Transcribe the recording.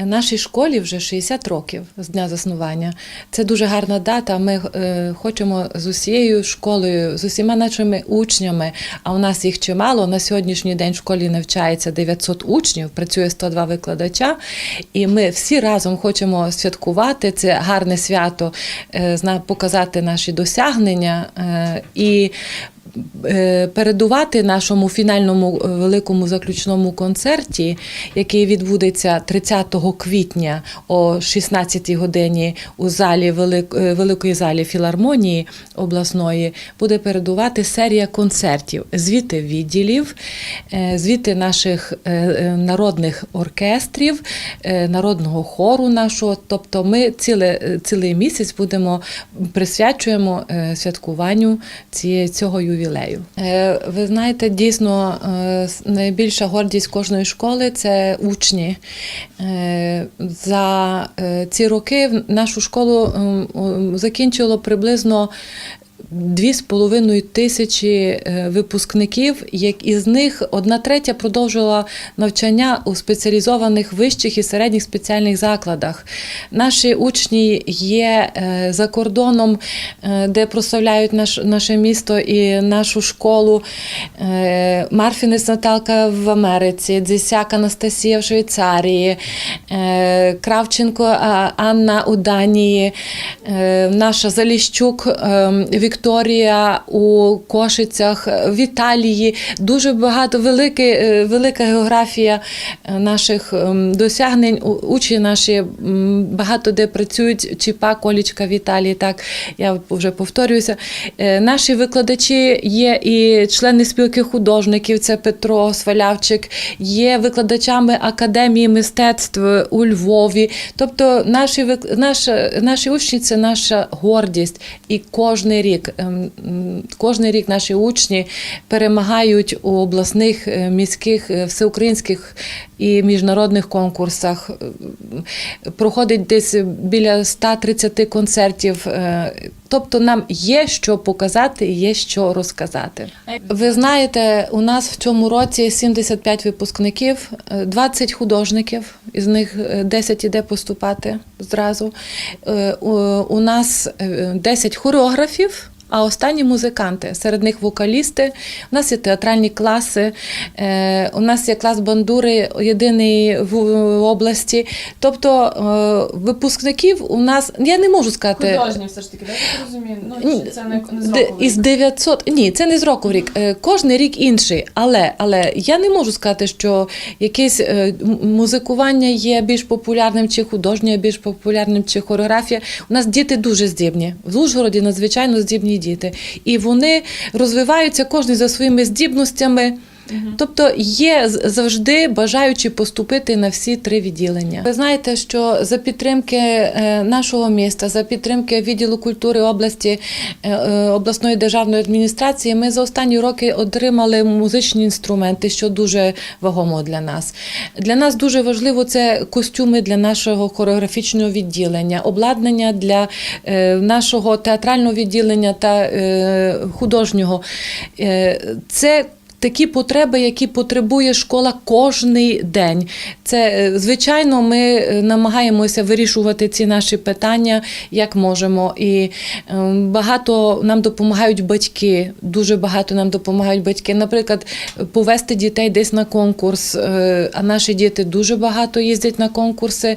Нашій школі вже 60 років з дня заснування. Це дуже гарна дата. Ми е, хочемо з усією школою, з усіма нашими учнями. А у нас їх чимало. На сьогоднішній день в школі навчається 900 учнів, працює 102 викладача. І ми всі разом хочемо святкувати це гарне свято, е, показати наші досягнення е, і е, передувати нашому фінальному е, великому заключному концерті, який відбудеться 30 квітня о 16 годині у залі е, Великої залі філармонії обласної, буде передувати серія концертів звіти відділів, е, звіти наших е, е, народних оркестрів, е, народного хору нашого. Тобто ми ціле, цілий місяць будемо присвячуємо е, святкуванню цієї цього ювілею. Е, Ви знаєте, дійсно е, найбільша гордість кожної школи це учні. Е, За ці роки нашу школу закінчило приблизно. Дві з половиною тисячі е, випускників, як із них одна третя продовжувала навчання у спеціалізованих вищих і середніх спеціальних закладах. Наші учні є е, за кордоном, е, де прославляють наш, наше місто і нашу школу. Марфінець Наталка в Америці, Дзісяк Анастасія в Швейцарії, Кравченко Анна у Данії, наша Заліщук е, Вікторія у Кошицях, в Італії. Дуже багато велике, е, велика географія е, наших ем, досягнень. Учні наші багато де працюють. Чіпа, Колічка в Італії. Так я вже повторююся. Е, Наші викладачі є і члени спілки художників. Це Петро Свалявчик, є викладачами академії мистецтв у Львові. Тобто наші наша, наші учні це наша гордість. І кожний рік, ем, кожний рік наші учні перемагають у обласних, е, міських, е, всеукраїнських і міжнародних конкурсах. Ем, Проходить десь біля 130 концертів. Е, Тобто нам є що показати є що розказати. Ви знаєте, у нас в цьому році 75 випускників, е, 20 художників, із них е, 10 іде поступати зразу. Е, У нас е, 10 хореографів. А останні музиканти, серед них вокалісти. У нас є театральні класи, е, у нас є клас бандури, єдиний в, області. Тобто е, випускників у нас, я не можу сказати. Художні все ж таки, так я розумію? Ну, це не, не з року із 900, ні, це не з року в рік. Е, Кожний рік інший. Але, але я не можу сказати, що якесь музикування є більш популярним, чи художнє більш популярним, чи хореографія. У нас діти дуже здібні. В Ужгороді надзвичайно здібні діти. І вони розвиваються кожен за своїми здібностями. Тобто є завжди бажаючі поступити на всі три відділення. Ви знаєте, що за підтримки е, нашого міста, за підтримки відділу культури області е, е, обласної державної адміністрації, ми за останні роки отримали музичні інструменти, що дуже вагомо для нас. Для нас дуже важливо це костюми для нашого хореографічного відділення, обладнання для нашого театрального відділення та художнього. Це Такі потреби, які потребує школа кожний день. Це е, звичайно, ми е, намагаємося вирішувати ці наші питання як можемо. І е, багато нам допомагають батьки. Дуже багато нам допомагають батьки. Наприклад, повести дітей десь на конкурс. А наші діти дуже багато їздять на конкурси.